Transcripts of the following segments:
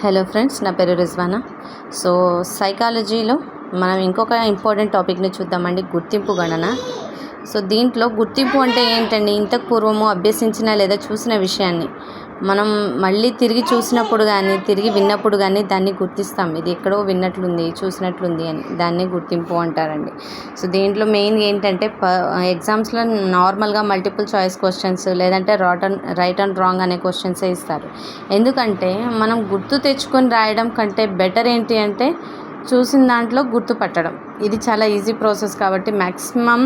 Hello friends నా పేరు Rizwana. So సైకాలజీలో మనం ఇంకొక ఇంపార్టెంట్ టాపిక్ని చూద్దామండి గుర్తింపు గణన. సో దీంట్లో గుర్తింపు అంటే ఏంటండి? ఇంతకు పూర్వము అభ్యసించిన లేదా చూసిన విషయాన్ని. మనం మళ్ళీ తిరిగి చూసినప్పుడు కానీ తిరిగి విన్నప్పుడు కానీ దాన్ని గుర్తిస్తాం. ఇది ఎక్కడో విన్నట్లుంది చూసినట్లుంది అని దాన్ని గుర్తింపు అంటారండి. సో దీంట్లో మెయిన్ ఏంటంటే ప ఎగ్జామ్స్లో నార్మల్గా మల్టిపుల్ చాయిస్ క్వశ్చన్స్ లేదంటే రాట్ అండ్ రైట్ అండ్ రాంగ్ అనే క్వశ్చన్సే ఇస్తారు. ఎందుకంటే మనం గుర్తు తెచ్చుకొని రాయడం కంటే బెటర్ ఏంటి అంటే చూసిన దాంట్లో గుర్తుపట్టడం ఇది చాలా ఈజీ ప్రాసెస్ కాబట్టి మ్యాక్సిమం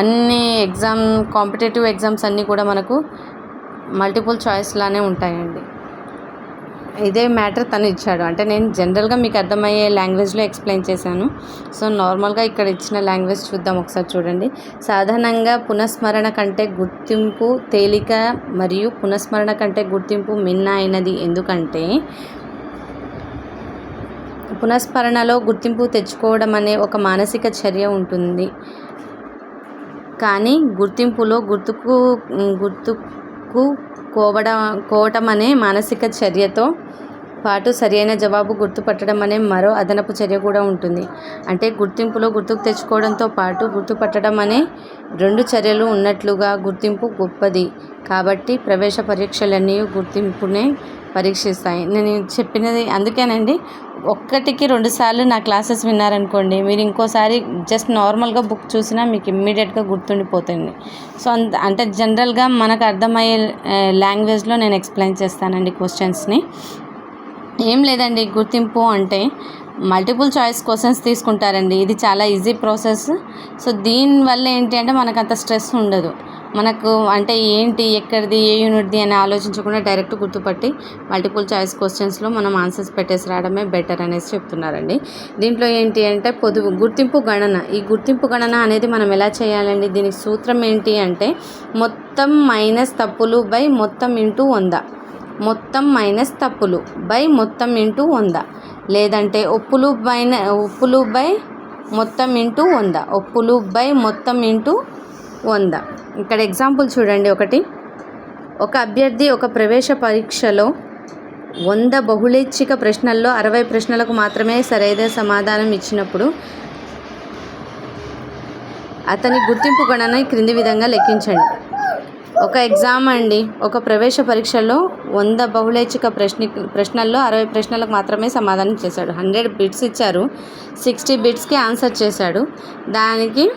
అన్ని ఎగ్జామ్ కాంపిటేటివ్ ఎగ్జామ్స్ అన్నీ కూడా మనకు మల్టిపుల్ చాయిస్లానే ఉంటాయండి. ఇదే మ్యాటర్ తను ఇచ్చాడు. అంటే నేను జనరల్గా మీకు అర్థమయ్యే లాంగ్వేజ్లో ఎక్స్ప్లెయిన్ చేశాను. సో నార్మల్గా ఇక్కడ ఇచ్చిన లాంగ్వేజ్ చూద్దాం ఒకసారి చూడండి. సాధారణంగా పునఃస్మరణ కంటే గుర్తింపు తేలిక మరియు పునఃస్మరణ కంటే గుర్తింపు మిన్న అయినది ఎందుకంటే పునఃస్మరణలో గుర్తింపు తెచ్చుకోవడం అనే ఒక మానసిక చర్య ఉంటుంది. కానీ గుర్తింపులో గుర్తుకు గుర్తు గుర్తుకు కోవడం కోవటం అనే మానసిక చర్యతో పాటు సరైన జవాబు గుర్తుపట్టడం అనే మరో అదనపు చర్య కూడా ఉంటుంది. అంటే గుర్తింపులో గుర్తుకు తెచ్చుకోవడంతో పాటు గుర్తుపట్టడం అనే రెండు చర్యలు ఉన్నట్లుగా గుర్తింపు గొప్పది. కాబట్టి ప్రవేశ పరీక్షలన్నీ గుర్తింపునే పరీక్షిస్తాయి. నేను చెప్పినది అందుకేనండి. ఒక్కటికి రెండు సార్లు నా క్లాసెస్ విన్నారనుకోండి మీరు ఇంకోసారి జస్ట్ నార్మల్గా బుక్ చూసినా మీకు ఇమ్మీడియట్గా గుర్తుండిపోతుంది. సో అంత అంటే జనరల్గా మనకు అర్థమయ్యే లాంగ్వేజ్లో నేను ఎక్స్ప్లెయిన్ చేస్తానండి క్వశ్చన్స్ని. ఏం లేదండి గుర్తింపు అంటే మల్టిపుల్ చాయిస్ క్వశ్చన్స్ తీసుకుంటారండి. ఇది చాలా ఈజీ ప్రాసెస్. సో దీనివల్ల ఏంటి అంటే మనకు అంత స్ట్రెస్ ఉండదు. మనకు అంటే ఏంటి ఎక్కడిది ఏ యూనిట్ది అని ఆలోచించకుండా డైరెక్ట్ గుర్తుపట్టి మల్టిపుల్ చాయిస్ క్వశ్చన్స్లో మనం ఆన్సర్స్ పెట్టేసి రావడమే బెటర్ అనేసి చెప్తున్నారండి. దీంట్లో ఏంటి అంటే పొదుపు గుర్తింపు గణన. ఈ గుర్తింపు గణన అనేది మనం ఎలా చేయాలండి? దీనికి సూత్రం ఏంటి అంటే మొత్తం మైనస్ తప్పులు బై మొత్తం ఇంటూ వంద. మొత్తం మైనస్ తప్పులు బై మొత్తం ఇంటూ వంద. లేదంటే ఒప్పులు బైన ఒప్పులు బై మొత్తం ఇంటూ వంద. ఒప్పులు బై మొత్తం ఇంటూ వంద. ఇక్కడ ఎగ్జాంపుల్ చూడండి ఒకటి. ఒక అభ్యర్థి ఒక ప్రవేశ పరీక్షలో వంద బహుళేచ్ఛిక ప్రశ్నల్లో అరవై ప్రశ్నలకు మాత్రమే సరైన సమాధానం ఇచ్చినప్పుడు అతని గుర్తింపు గణన క్రింది విధంగా లెక్కించండి. ఒక ఎగ్జామ్ అండి. ఒక ప్రవేశ పరీక్షలో వంద బహుళైచ్ఛిక ప్రశ్న ప్రశ్నల్లో అరవై ప్రశ్నలకు మాత్రమే సమాధానం చేశాడు హండ్రెడ్ బిట్స్ ఇచ్చారు. సిక్స్టీ బిట్స్కి ఆన్సర్ చేశాడు. దానికి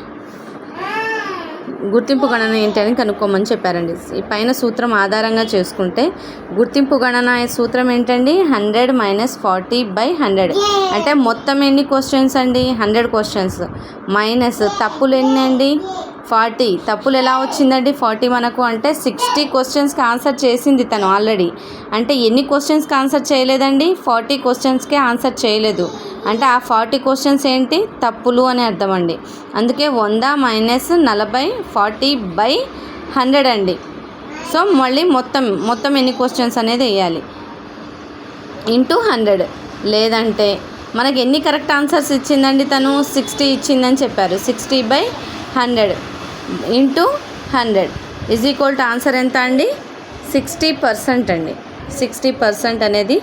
గుర్తింపు గణన ఏంటి అని కనుక్కోమని చెప్పారండి. ఈ పైన సూత్రం ఆధారంగా చేసుకుంటే గుర్తింపు గణన సూత్రం ఏంటండి? Hundred minus forty by hundred. అంటే మొత్తం ఎన్ని క్వశ్చన్స్ అండి? Hundred questions. మైనస్ తప్పులు ఎన్ని అండి? ఫార్టీ. తప్పులు ఎలా వచ్చిందండి? ఫార్టీ మనకు అంటే సిక్స్టీ క్వశ్చన్స్కి ఆన్సర్ చేసింది తను ఆల్రెడీ. అంటే ఎన్ని క్వశ్చన్స్కి ఆన్సర్ చేయలేదండి? ఫార్టీ క్వశ్చన్స్కే ఆన్సర్ చేయలేదు. అంటే ఆ ఫార్టీ క్వశ్చన్స్ ఏంటి? తప్పులు అని అర్థం అండి అందుకే వంద మైనస్ నలభై ఫార్టీ బై హండ్రెడ్ అండి. సో మళ్ళీ మొత్తం మొత్తం ఎన్ని క్వశ్చన్స్ అనేది వేయాలి? Into hundred. లేదంటే మనకి ఎన్ని కరెక్ట్ ఆన్సర్స్ ఇచ్చిందండి తను? సిక్స్టీ ఇచ్చిందని చెప్పారు. Sixty by hundred. Into hundred. Is equal to answer ఎంత అండి? సిక్స్టీ పర్సెంట్ అండి. సిక్స్టీ పర్సెంట్ అనేది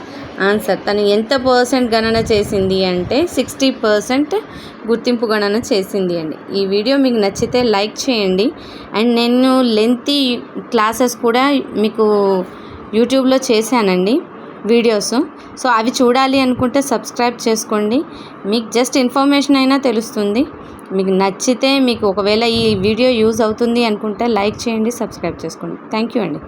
ఆన్సర్ తను ఎంత పర్సెంట్ గణన చేసింది అంటే సిక్స్టీ పర్సెంట్ గుర్తింపు గణన చేసింది అండి. ఈ వీడియో మీకు నచ్చితే లైక్ చేయండి. అండ్ నేను లెంతీ క్లాసెస్ కూడా మీకు యూట్యూబ్లో చేశానండి వీడియోస్. సో అవి చూడాలి అనుకుంటే సబ్స్క్రైబ్ చేసుకోండి. మీకు జస్ట్ ఇన్ఫర్మేషన్ అయినా తెలుస్తుంది. మీకు నచ్చితే మీకు ఒకవేళ ఈ వీడియో యూజ్ అవుతుంది అనుకుంటే లైక్ చేయండి సబ్స్క్రైబ్ చేసుకోండి. థ్యాంక్ యూ అండి.